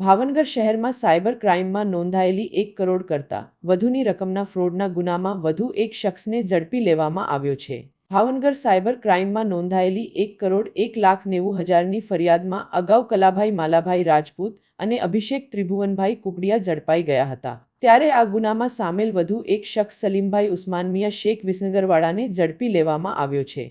ભાવનગર શહેરમાં સાયબર ક્રાઇમમાં નોંધાયેલી એક કરોડ કરતાં વધુની રકમના ફ્રોડના ગુનામાં વધુ એક શખ્સને ઝડપી લેવામાં આવ્યો છે. ભાવનગર સાયબર ક્રાઇમમાં નોંધાયેલી એક કરોડ એક લાખ નેવું હજારની ફરિયાદમાં અગાઉ કલાભાઈ માલાભાઈ રાજપૂત અને અભિષેક ત્રિભુવનભાઈ કુકડિયા ઝડપાઈ ગયા હતા. ત્યારે આ ગુનામાં સામેલ વધુ એક શખ્સ સલીમભાઈ ઉસ્માનમિયા શેખ વિસનગરવાડાને ઝડપી લેવામાં આવ્યો છે.